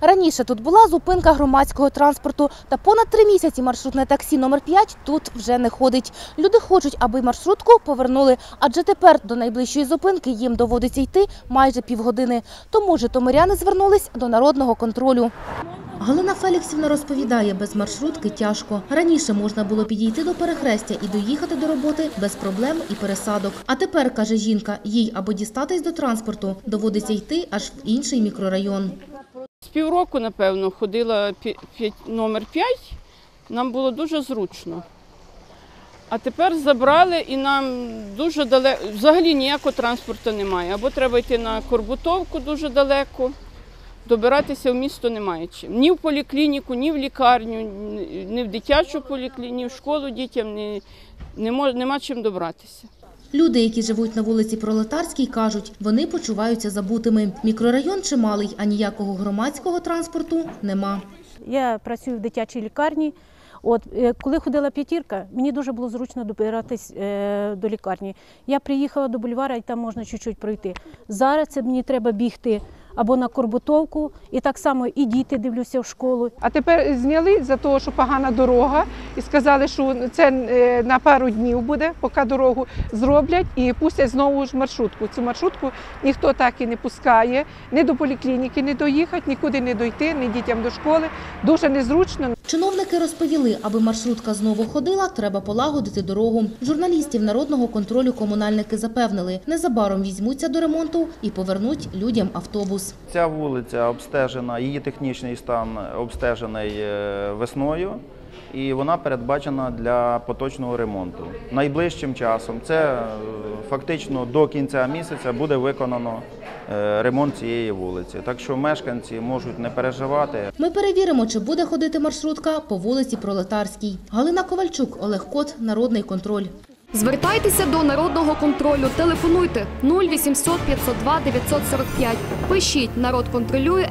Раніше тут була зупинка громадського транспорту, та понад три місяці маршрутне таксі номер 5 тут вже не ходить. Люди хочуть, аби маршрутку повернули, адже тепер до найближчої зупинки їм доводиться йти майже півгодини. Тому житомиряни звернулись до народного контролю. Галина Феліксівна розповідає, без маршрутки тяжко. Раніше можна було підійти до перехрестя і доїхати до роботи без проблем і пересадок. А тепер, каже жінка, їй або дістатись до транспорту, доводиться йти аж в інший мікрорайон. Півроку, напевно, ходила номер 5, нам було дуже зручно. А тепер забрали і нам дуже далеко, взагалі ніякого транспорту немає. Або треба йти на Корбутовку дуже далеко, добиратися в місто немає чим. Ні в поліклініку, ні в лікарню, ні- в дитячу поліклініку, ні в школу дітям ні, не мож, нема чим добратися. Люди, які живуть на вулиці Пролетарській, кажуть, вони почуваються забутими. Мікрорайон чималий, а ніякого громадського транспорту нема. Я працюю в дитячій лікарні. От е, коли ходила п'ятірка, мені дуже було зручно добиратись е, до лікарні. Я приїхала до бульвара і там можна чуть-чуть пройти. Зараз це мені треба бігти або на Корбутовку, і так само і діти дивлюся в школу. А тепер зняли за того, що погана дорога, і сказали, що це е, на пару днів буде, поки дорогу зроблять і пустять знову ж маршрутку. Цю маршрутку ніхто так і не пускає, ні до поліклініки не доїхати, нікуди не дойти, ні дітям до школи. Дуже незручно. Чиновники розповіли, аби маршрутка знову ходила, треба полагодити дорогу. Журналістів народного контролю комунальники запевнили, незабаром візьмуться до ремонту і повернуть людям автобус. Ця вулиця обстежена, її технічний стан обстежений е, весною, і вона передбачена для поточного ремонту. Найближчим часом, це е, фактично до кінця місяця, буде виконано ремонт цієї вулиці. Так що мешканці можуть не переживати. Ми перевіримо, чи буде ходити маршрутка по вулиці Пролетарській. Галина Ковальчук, Олег Кот, Народний контроль. Звертайтеся до народного контролю. Телефонуйте 0800 502 945. Пишіть народ контролює.